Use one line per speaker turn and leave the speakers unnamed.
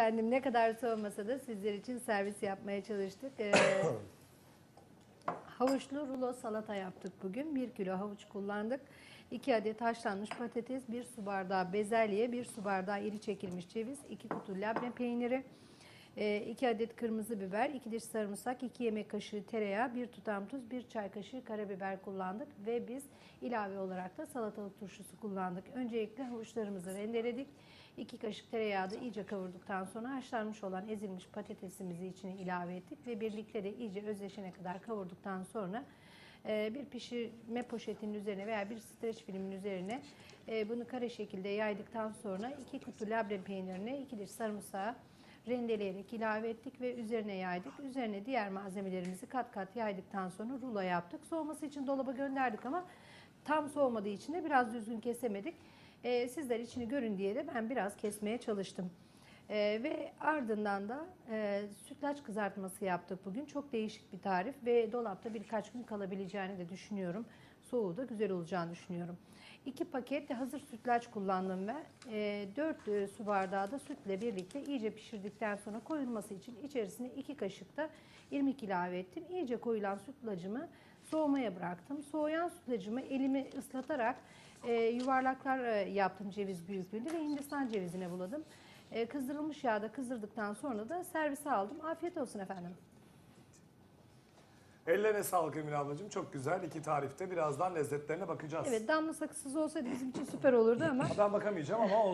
Efendim ne kadar soğumasa da sizler için servis yapmaya çalıştık. Ee, havuçlu rulo salata yaptık bugün. 1 kilo havuç kullandık. 2 adet haşlanmış patates, 1 su bardağı bezelye, 1 su bardağı iri çekilmiş ceviz, 2 kutu labne peyniri, 2 adet kırmızı biber, 2 diş sarımsak, 2 yemek kaşığı tereyağı, 1 tutam tuz, 1 çay kaşığı karabiber kullandık ve biz ilave olarak da salatalık turşusu kullandık. Öncelikle havuçlarımızı rendeledik. 2 kaşık tereyağı da iyice kavurduktan sonra haşlanmış olan ezilmiş patatesimizi içine ilave ettik ve birlikte de iyice özleşene kadar kavurduktan sonra e, bir pişirme poşetinin üzerine veya bir streç filmin üzerine e, bunu kare şekilde yaydıktan sonra 2 kutu labne peynirine 2 diş sarımsağı rendeleyerek ilave ettik ve üzerine yaydık. Üzerine diğer malzemelerimizi kat kat yaydıktan sonra rulo yaptık. Soğuması için dolaba gönderdik ama tam soğumadığı için de biraz düzgün kesemedik. Ee, sizler içini görün diye de ben biraz kesmeye çalıştım. Ee, ve ardından da e, sütlaç kızartması yaptık bugün. Çok değişik bir tarif ve dolapta birkaç gün kalabileceğini de düşünüyorum. Soğuğu da güzel olacağını düşünüyorum. İki paket de hazır sütlaç kullandım ve e, 4 su bardağı da sütle birlikte iyice pişirdikten sonra koyulması için içerisine 2 kaşık da irmik ilave ettim. İyice koyulan sütlacımı soğumaya bıraktım. Soğuyan sütlacımı elimi ıslatarak e, yuvarlaklar e, yaptım ceviz büyüklüğünde ve hindistan cevizine buladım. E, kızdırılmış yağda kızdırdıktan sonra da servise aldım. Afiyet olsun efendim.
Ellerine sağlık Emine ablacığım. Çok güzel. iki tarifte birazdan lezzetlerine bakacağız.
Evet damla sakızsız olsaydı bizim için süper olurdu ama
Ben bakamayacağım ama olsun.